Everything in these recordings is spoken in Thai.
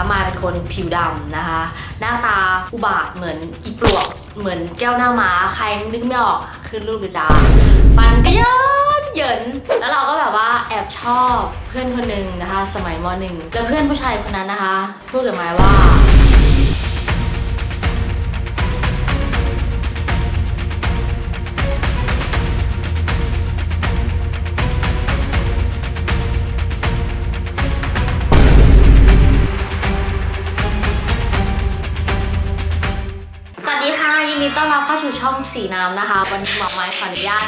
นะคะมายเป็นคนผิวดำนะคะ หน้าตาอุบาทเหมือนอีปลวกเหมือนแก้วหน้าม้าใครนึกไม่ออกขึ้นรูปเลยจ้าฟันก็เยินเยินแล้วเราก็แบบว่าแอบชอบเพื่อนคนหนึ่งนะคะ สมัยมหนึ่งแล้วเพื่อนผู้ชายคนนั้นนะคะ พูดกับมายว่า ดีค่ะยินดีต้อนรับเข้าสู่ช่องสีน้ำนะคะ วันนี้หมอไม้ขออนุญาต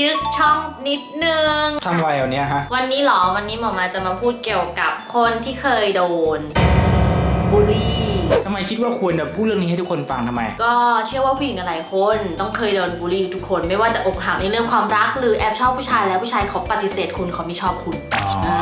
ยึดช่องนิดนึง ทำไรเอาเนี้ยฮะ วันนี้เหรอ วันนี้หมอไม้จะมาพูดเกี่ยวกับคนที่เคยโดนบูลลี่ ทำไมคิดว่าควรจะพูดเรื่องนี้ให้ทุกคนฟังทำไม ก็เชื่อว่าผู้หญิงหลายคน ต้องเคยโดนบูลลี่ทุกคนไม่ว่าจะอกหักในเรื่องความรัก หรือแอบชอบผู้ชายแล้วผู้ชายเขาปฏิเสธคุณเขาไม่ชอบคุณอ๋อ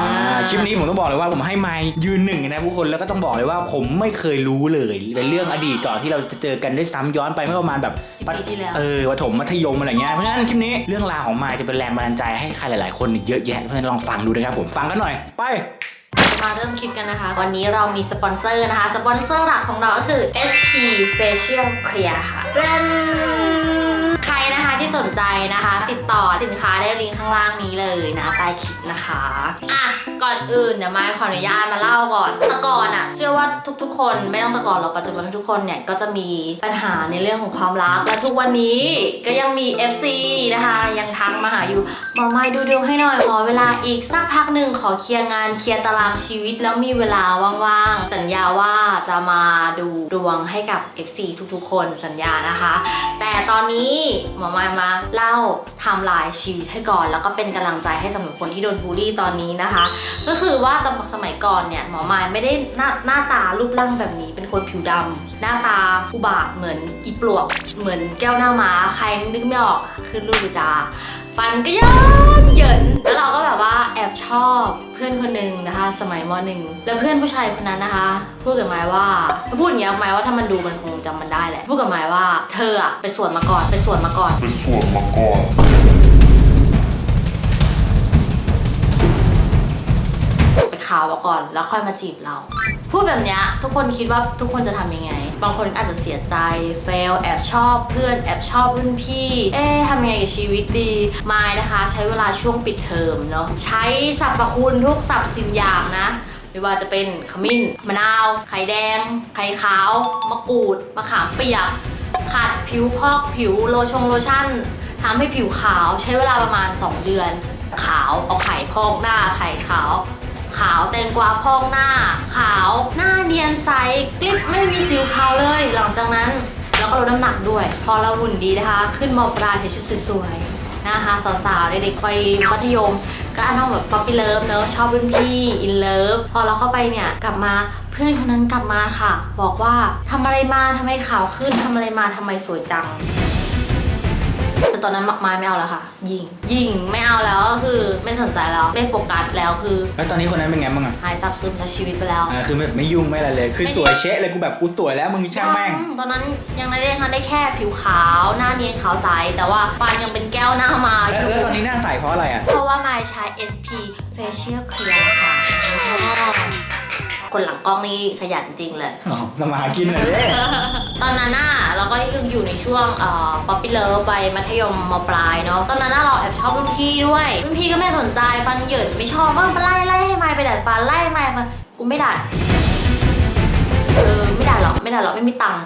คลิปนี้ผมต้องบอกเลยว่าผมให้ไมค์ยืนหนึ่งนะผู้คนแล้วก็ต้องบอกเลยว่าผมไม่เคยรู้เลยในเรื่องอดีตก่อนที่เราจะเจอกันได้ซ้ำย้อนไปเมื่อประมาณแบบสิบปีที่แล้ว เออประถมมัธยมอะไรเงี้ยเพราะฉะนั้นคลิปนี้เรื่องราวของไมค์จะเป็นแรงบันดาลใจให้ใครหลาย ๆ คนเยอะแยะเพราะฉะนั้นลองฟังดูนะครับผมฟังกันหน่อยไป มาเริ่มคลิปกันนะคะ วันนี้เรามีสปอนเซอร์นะคะ สปอนเซอร์หลักของเราก็คือ SP Facial Clear ค่ะเป็นใครนะคะที่สนใจนะคะ ติดต่อสินค้าได้ลิงก์ข้างล่างนี้เลยนะใต้คลิปนะคะอะก่อนอื่นเดี๋ยวมาขออนุญาตมาเล่าก่อนแต่ก่อนอะเชื่อว่าทุกๆ คนไม่ต้องแต่ก่อนหรอกปัจจุบันทุกคนเนี่ยก็จะมีปัญหาในเรื่องของความรักและทุกวันนี้ก็ยังมี FC นะคะยังทักมาหาอยู่หมอไม่ดูดวงให้หน่อยขอเวลาอีกสักพักหนึ่งขอเคลียร์งานเคลียร์ตารางชีวิต แล้วมีเวลาว่างๆ สัญญาว่าจะมาดูดวงให้กับ FC ทุกๆ คนสัญญานะคะ แต่ตอนนี้หมอไมายมาเล่าไทม์ไลน์ชีวิตให้ก่อน แล้วก็เป็นกำลังใจให้สำหรับคนที่โดนบูลลี่ตอนนี้นะคะ ก็คือว่าตอนสมัยก่อนเนี่ยหมอมายไม่ได้หน้าหน้าตารูปร่างแบบนี้ เป็นคนผิวดำหน้าตาอุบาทเหมือนอีปลวกเหมือนแก้วหน้าม้าใครนึกไม่ออกขึ้นรูปจ้า ฟันก็ยันเหยินแล้วเราก็แบบว่าแอบชอบเพื่อนคนหนึ่งนะคะ สมัยมหนึ่งแล้วเพื่อนผู้ชายคนนั้นนะคะ พูดกับไม้ว่าพูดอย่างเงี้ยกับไม้ว่าถ้ามันดูมันคงจำมันได้แหละพูดกับไม้ว่าเธออะไปสวนมาก่อนไปสวนมาก่อน ไปสวนมาก่อน ไปข่าวมาก่อน แล้วค่อยมาจีบเรา พูดแบบนี้ทุกคนคิดว่าทุกคนจะทำยังไง บางคนอาจจะเสียใจเฟลแอบชอบเพื่อนแอบชอบรุ่นพี่ เอ๊ะทำยังไงกับชีวิตดีมายนะคะ ใช้เวลาช่วงปิดเทอมเนาะใช้สรรพคุณทุกสรรพสิ่งอย่างนะไม่ว่าจะเป็นขมิ้น มะนาว ไข่แดง ไข่ขาว มะกรูด มะขามเปียก ขัดผิวพอกผิวโลชงโลชั่นทำให้ผิวขาวใช้เวลาประมาณ 2 เดือน ขาวเอาไข่พอกหน้าไข่ขาว ขาวแตงกวาพอกหน้า ขาวหน้าเนียนใสกลิบไม่มีสิวขาวเลย หลังจากนั้นเราก็ลดน้ำหนักด้วย พอเราหุ่นดีนะคะ ขึ้นมปลายใส่ชุดสวยๆนะคะสาวๆเด็กๆไปมัธยม ก็อ่านห้องแบบป๊อปปี้เลิฟเนอะชอบรุ่นพี่อินเลิฟพอเราเข้าไปเนี่ยกลับมาเพื่อนคนนั้นกลับมาค่ะ บอกว่าทำอะไรมาทำไมขาวขึ้นทำอะไรมาทำไมสวยจัง แต่ตอนนั้นมักไม้ไม่เอาแล้วค่ะ ยิง ยิงไม่เอาแล้วก็คือไม่สนใจแล้วไม่โฟกัสแล้วคือแล้วตอนนี้คนนั้นเป็นไงบ้างอะหายซับซึมจากชีวิตไปแล้ว อ่าคือแบบไม่ยุ่งไม่อะไรเลย คือสวยเชะเลยกูแบบกูสวยแล้วมึงช่างแม่ง ตอนนั้นยังไม่ได้ทันได้แค่ผิวขาวหน้าเนียนขาวใสแต่ว่าฟันยังเป็นแก้วหน้ามาอแล้วยู่แล้วตอนนี้หน้าใสเพราะอะไรอะเพราะว่าไมายใช้ SP Facial Clear ค่ะอ๋อ คนหลังกล้องนี่ขยันจริงเลย อ๋อสมาหากินเลยดิตอนนั้นน่ะเราก็ยังอยู่ในช่วงเอ่อป๊อปปี้เลิฟไปมัธยมมปลายเนาะ ตอนนั้นน่ะเราแอบชอบรุ่นพี่ด้วยรุ่นพี่ก็ไม่สนใจฟันเหยินไม่ชอบก็ไล่ไล่ให้ไมายไปดัดฟันไล่ไมายฟันกูไม่ดัดเออไม่ดัดหรอกไม่ดัดหรอกไม่มีตังค์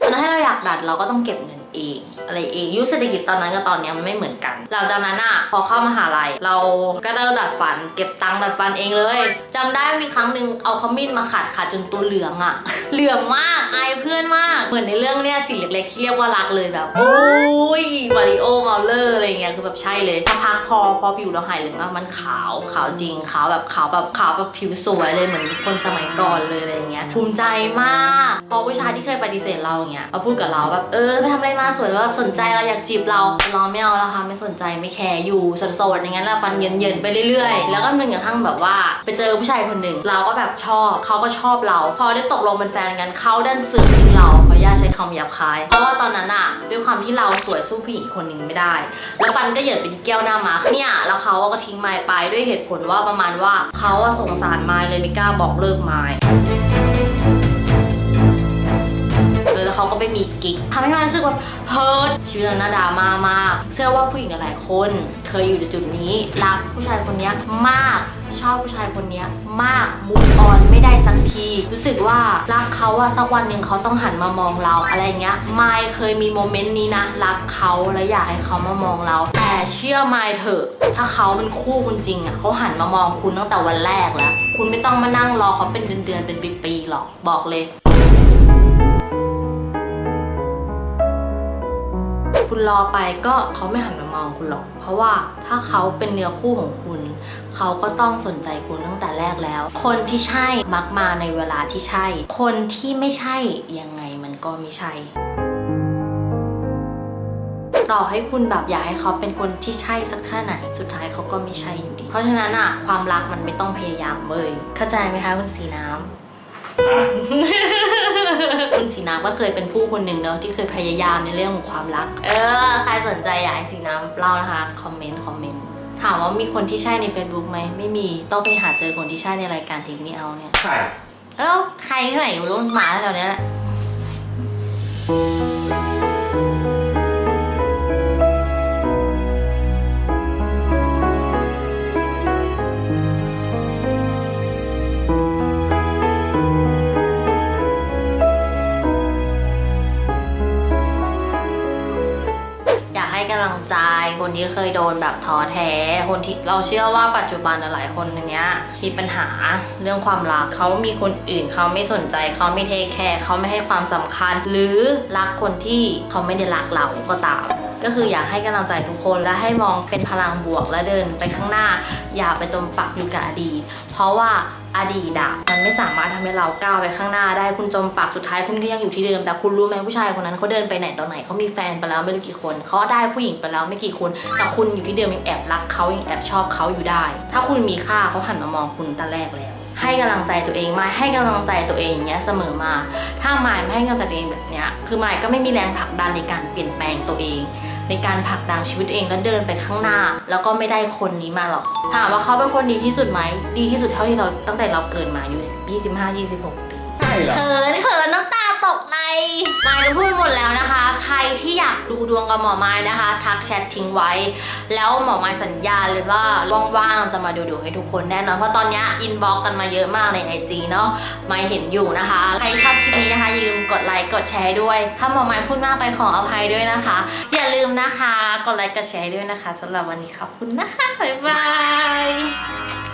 ตอนนั้นถ้าเราอยากดัดเราก็ต้องเก็บเงิน เองอะไรเองยุคเศรษฐกิจตอนนั้นกับตอนนี้มันไม่เหมือนกัน หลังจากนั้นอะพอเข้ามหาลัยเราก็เริ่มดัดฟัน เก็บตังค์ดัดฟันเองเลยจำได้มีครั้งหนึ่งเอาขมิ้นมาขัดขัดจนตัวเหลืองอะ เหลืองมากอายเพื่อนมากเหมือนในเรื่องเนี้ยสิ่งเล็กๆที่เรียกว่ารักเลยแบบโอ้ยมาริโอมาเลอร์อะไรเงี้ยคือแบบใช่เลยสักพักพอพอผิวเราหายเหลืองแล้วมันขาวขาวจริงขาวแบบขาวแบบขาวแบบผิวสวยเลยเหมือนคนสมัยก่อนเลยอะไรเงี้ยภูมิใจมากพอผู้ชายที่เคยปฏิเสธเราอย่างเงี้ยมาพูดกับเราแบบเออไปทำอะไรมาสวยแบบสนใจเราอยากจีบเราเราไม่เอาแล้วค่ะไม่สนใจไม่แคร์อยู่โสดๆอย่างนั้นแหละฟันเย็นๆไปเรื่อยๆ แล้วก็หนึ่งอย่างทั้งแบบว่า ไปเจอผู้ชายคนหนึ่งเราก็แบบชอบเขาก็ชอบเรา พอได้ตกลงเป็นแฟนกันเขาดันเสือกทิ้งเราขออนุญาตใช้คำหยาบคาย เพราะว่าตอนนั้นอะด้วยความที่เราสวยสู้ผู้หญิงคนหนึ่งไม่ได้ แล้วฟันก็เหยินเป็นแก้วหน้ามาเนี่ยแล้วเขาก็ทิ้งไม้ไปด้วยเหตุผลว่าประมาณว่าเขาอะสงสารไม้เลยไม่กล้าบอกเลิกไม้ แล้วเขาก็ไปมีกิ๊กทำให้มันรู้สึกว่าเฮิร์ตชีวิตเราหน้าดราม่ามาก เชื่อว่าผู้หญิงหลายๆคน เคยอยู่ในจุดนี้ รักผู้ชายคนนี้มากชอบผู้ชายคนนี้มากมูฟออนไม่ได้สักที รู้สึกว่ารักเขาอะสักวันหนึ่งเขาต้องหันมามองเราอะไรเงี้ยไม่เคยมีโมเมนต์นี้นะรักเขาและอยากให้เขามามองเรา แต่เชื่อไม่เถอะ ถ้าเขาเป็นคู่คุณจริงอะเขาหันมามองคุณตั้งแต่วันแรกแล้ว คุณไม่ต้องมานั่งรอเขาเป็นเดือนๆเป็นปีๆหรอกบอกเลย คุณรอไปก็เขาไม่หันมามองคุณหรอก เพราะว่าถ้าเขาเป็นเนื้อคู่ของคุณ เขาก็ต้องสนใจคุณตั้งแต่แรกแล้ว คนที่ใช่มักมาในเวลาที่ใช่ คนที่ไม่ใช่ยังไงมันก็ไม่ใช่ต่อให้คุณแบบอยากให้เขาเป็นคนที่ใช่สักแค่ไหน สุดท้ายเขาก็ไม่ใช่อยู่ดี เพราะฉะนั้นอะความรักมันไม่ต้องพยายามเลยเข้าใจไหมคะคุณสีน้ำ คุณสีน้ำก็เคยเป็นผู้คนหนึ่งเนาะที่เคยพยายามในเรื่องของความรัก เออ ใครสนใจอยากให้สีน้ำเล่านะคะ คอมเมนต์ คอมเมนต์ ถามว่ามีคนที่ใช่ใน Facebook ไหม ไม่มี ต้องไปหาเจอคนที่ใช่ในรายการเทคนิคเอาเนี่ย ใช่แล้วใครที่ไหนไม่รู้หมาแถวๆเนี้ยแหละ คนที่เคยโดนแบบท้อแท้ คนที่เราเชื่อว่าปัจจุบันหลายคนเนี้ยมีปัญหาเรื่องความรักเขามีคนอื่นเขาไม่สนใจเขาไม่เทคแคร์เขาไม่ให้ความสำคัญ หรือรักคนที่เขาไม่ได้รักเราก็ตามก็คืออยากให้กำลังใจทุกคนและให้มองเป็นพลังบวกและเดินไปข้างหน้า อย่าไปจมปักอยู่กับอดีตเพราะว่า อดีตอะมันไม่สามารถทำให้เราก้าวไปข้างหน้าได้คุณจมปักสุดท้ายคุณก็ยังอยู่ที่เดิม แต่คุณรู้ไหมผู้ชายคนนั้นเขาเดินไปไหนตอนไหนเขามีแฟนไปแล้วไม่รู้กี่คนเขาได้ผู้หญิงไปแล้วไม่กี่คนแต่คุณอยู่ที่เดิมยังแอบรักเขายังแอบชอบเขาอยู่ได้ ถ้าคุณมีค่าเขาหันมามองคุณตั้งแรกแล้วให้กำลังใจตัวเองมาให้กำลังใจตัวเองอย่างเงี้ยเสมอมา ถ้ามายไม่ให้กำลังใจตัวเองแบบเนี้ยคือไมายก็ไม่มีแรงผลักดันในการเปลี่ยนแปลงตัวเอง ในการผลักดันชีวิตตัวเองแล้วเดินไปข้างหน้า แล้วก็ไม่ได้คนนี้มาหรอกถามว่าเขาเป็นคนดีที่สุดไหมดีที่สุดเท่าที่เราตั้งแต่เราเกิดมาอายุ25 26ปีใช่เหรอ เขินเขินน้ำตาตกในมายก็พูดหมดแล้ว ดูดวงกับหมอไม้นะคะ ทักแชททิ้งไว้ แล้วหมอไม้สัญญาเลยว่าว่างๆจะมาดูดวงให้ทุกคนแน่นอนเพราะตอนนี้อินบ็อกกันมาเยอะมากใน IG เนาะไม่เห็นอยู่นะคะ ใครชอบคลิปนี้นะคะอย่าลืมกดไลค์กดแชร์ด้วย ถ้าหมอไม้พูดมากไปขออภัยด้วยนะคะ อย่าลืมนะคะกดไลค์กดแชร์ด้วยนะคะสำหรับวันนี้ขอบคุณนะคะบ๊ายบาย